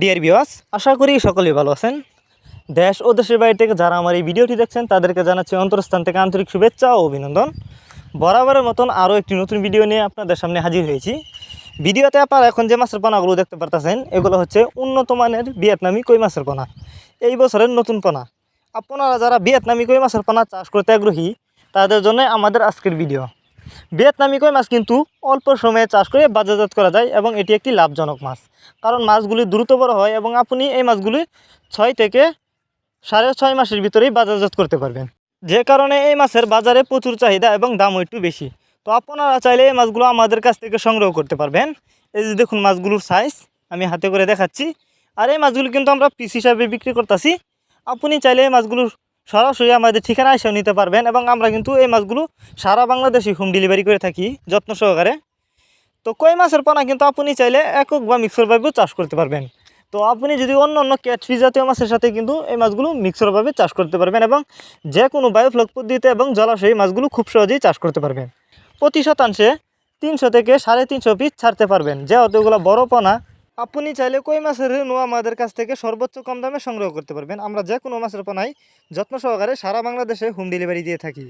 Deer বিওয়াস আশা করি সকলেই ভালো আছেন। দেশ ও দেশের বাইরে থেকে যারা আমার এই ভিডিওটি দেখছেন, তাদেরকে জানাচ্ছি অন্তরস্থান থেকে আন্তরিক শুভেচ্ছা ও অভিনন্দন। বরাবরের মতন আরও একটি নতুন ভিডিও নিয়ে আপনাদের সামনে হাজির হয়েছি। ভিডিওতে আপনারা এখন যে মাছের পোনাগুলো দেখতে পারতেছেন, এগুলো হচ্ছে উন্নত মানের ভিয়েতনামি কই মাছের পোনা। এই বছরের নতুন পোনা। আপনারা যারা ভিয়েতনামি কই মাছের পোনা চাষ করতে আগ্রহী, তাদের জন্য আমাদের আজকের ভিডিও। ভিয়েতনামি কই মাছ কিন্তু অল্প সময়ে চাষ করে বাজারজাত করা যায় এবং এটি একটি লাভজনক মাছ। কারণ মাছগুলি দ্রুত বড় হয় এবং আপনি এই মাছগুলি ছয় থেকে সাড়ে ছয় মাসের ভিতরেই বাজারজাত করতে পারবেন। যে কারণে এই মাছের বাজারে প্রচুর চাহিদা এবং দামও একটু বেশি। তো আপনারা চাইলে এই মাছগুলো আমাদের কাছ থেকে সংগ্রহ করতে পারবেন। এই যে দেখুন মাছগুলোর সাইজ আমি হাতে করে দেখাচ্ছি। আর এই মাছগুলো কিন্তু আমরা পিস হিসাবে বিক্রি করতেছি। আপনি চাইলে এই মাছগুলো সরাসরি আমাদের ঠিকানা এসেও নিতে পারবেন এবং আমরা কিন্তু এই মাছগুলো সারা বাংলাদেশে হোম ডেলিভারি করে থাকি, যত্ন সহকারে। তো কই মাছের পোনা কিন্তু আপনি চাইলে একক বা মিক্সরভাবেও চাষ করতে পারবেন। তো আপনি যদি অন্য অন্য ক্যাটফিস জাতীয় মাছের সাথে কিন্তু এই মাছগুলো মিক্সরভাবে চাষ করতে পারবেন এবং যে কোনো বায়োফ্লক পদ্ধতিতে এবং জলাশয়ে মাছগুলো খুব সহজেই চাষ করতে পারবেন। প্রতি শতাংশে তিনশো থেকে সাড়ে তিনশো পিস ছাড়তে পারবেন। যেহেতু এগুলো বড় পোনা আপনি চাইলে কই মাছের রেণু আমাদের কাছ থেকে সর্বোচ্চ কম দামে সংগ্রহ করতে পারবেন। আমরা যে কোনো মাছের পোনাই যত্ন সহকারে সারা বাংলাদেশে হোম ডেলিভারি দিয়ে থাকি।